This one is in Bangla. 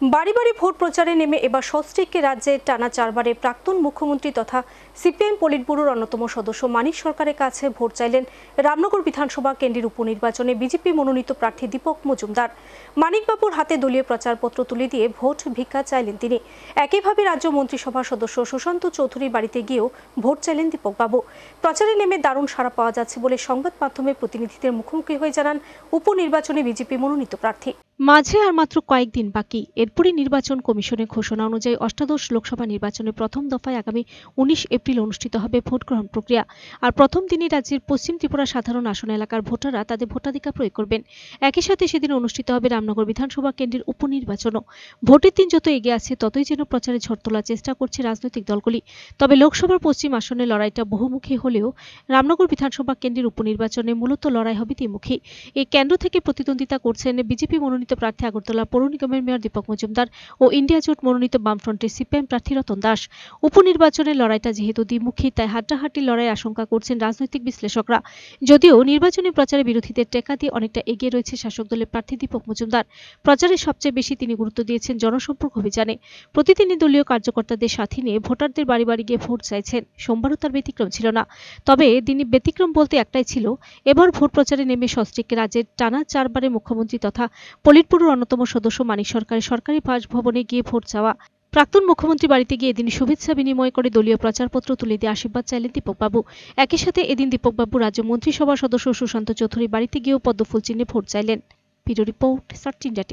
বাড়ি বাড়ি ভোট প্রচারে নেমে এবার সস্ত্রীককে রাজ্যে টানা চারবারে প্রাক্তন মুখ্যমন্ত্রী তথা সিপিএম পলিট ব্যুরোর অন্যতম সদস্য মানিক সরকারের কাছে ভোট চাইলেন রামনগর বিধানসভা কেন্দ্রের উপনির্বাচনে বিজেপি মনোনীত প্রার্থী দীপক মজুমদার। মানিকবাবুর হাতে দলীয় প্রচারপত্র তুলে দিয়ে ভোট ভিক্ষা চাইলেন তিনি। একইভাবে রাজ্য মন্ত্রিসভার সদস্য সুশান্ত চৌধুরীর বাড়িতে গিয়েও ভোট চাইলেন দীপকবাবু। প্রচারে নেমে দারুণ সাড়া পাওয়া যাচ্ছে বলে সংবাদ মাধ্যমের প্রতিনিধিদের মুখোমুখি হয়ে জানান উপনির্বাচনে বিজেপি মনোনীত প্রার্থী। মাঝে আর মাত্র কয়েকদিন বাকি। এরপরই নির্বাচন কমিশনের ঘোষণা অনুযায়ী অষ্টাদশ লোকসভা নির্বাচনের প্রথম দফায় আগামী উনিশ এপ্রিল অনুষ্ঠিত হবে ভোট গ্রহণ প্রক্রিয়া। আর প্রথম দিনই রাজ্যের পশ্চিম ত্রিপুরা সাধারণ আসন এলাকার ভোটাররা তাদের ভোটাধিকার প্রয়োগ করবেন। একই সাথে সেদিন অনুষ্ঠিত হবে রামনগর বিধানসভা কেন্দ্রের উপনির্বাচনও। ভোটের দিন যত এগিয়ে আছে, ততই যেন প্রচারে ঝড় তোলার চেষ্টা করছে রাজনৈতিক দলগুলি। তবে লোকসভার পশ্চিম আসনে লড়াইটা বহুমুখী হলেও রামনগর বিধানসভা কেন্দ্রের উপনির্বাচনে মূলত লড়াই হবে দ্বিমুখী। এই কেন্দ্র থেকে প্রতিদ্বন্দ্বিতা করছেন বিজেপি মনোনীত প্রার্থী আগরতলা পৌর নিগমের মেয়র দীপক মজুমদার ও ইন্ডিয়া জোট মনোনীত বামফ্রন্টের সিপিএম প্রার্থী রতন দাস। উপনির্বাচনের লড়াইটা যেহেতু দ্বিমুখী, তাই হাড্ডাহাড্ডি লড়াই আশঙ্কা করছেন রাজনৈতিক বিশ্লেষকরা। যদিও নির্বাচনী প্রচারে বিরোধীদের টেকা দিয়ে অনেকটা এগিয়ে রয়েছে শাসক দলের প্রার্থী দীপক মজুমদার। প্রচারে সবচেয়ে বেশি তিনি গুরুত্ব দিয়েছেন জনসম্পর্ক অভিযানে। প্রতিদিনই দলীয় কার্যকর্তাদের সাথে নিয়ে ভোটারদের বাড়ি বাড়ি গিয়ে ভোট চাইছেন। সোমবারও তার ব্যতিক্রম ছিল না। তবে তিনি ব্যতিক্রম বলতে একটাই ছিল, এবার ভোট প্রচারে নেমে সস্ত্রীককে রাজ্যের টানা চারবারের মুখ্যমন্ত্রী তথা পলিটপুরের অন্যতম সদস্য মানিক সরকারের সরকারি বাসভবনে গিয়ে ভোট চাওয়া। প্রাক্তন মুখ্যমন্ত্রী বাড়িতে গিয়ে এদিন শুভেচ্ছা বিনিময় করে দলীয় প্রচারপত্র তুলে দিয়ে আশীর্বাদ চাইলেন দীপকবাবু। একই সাথে এদিন দীপকবাবু রাজ্য মন্ত্রিসভার সদস্য সুশান্ত চৌধুরী বাড়িতে গিয়েও পদ্মফুল চিহ্নে ভোট চাইলেন। Report, search India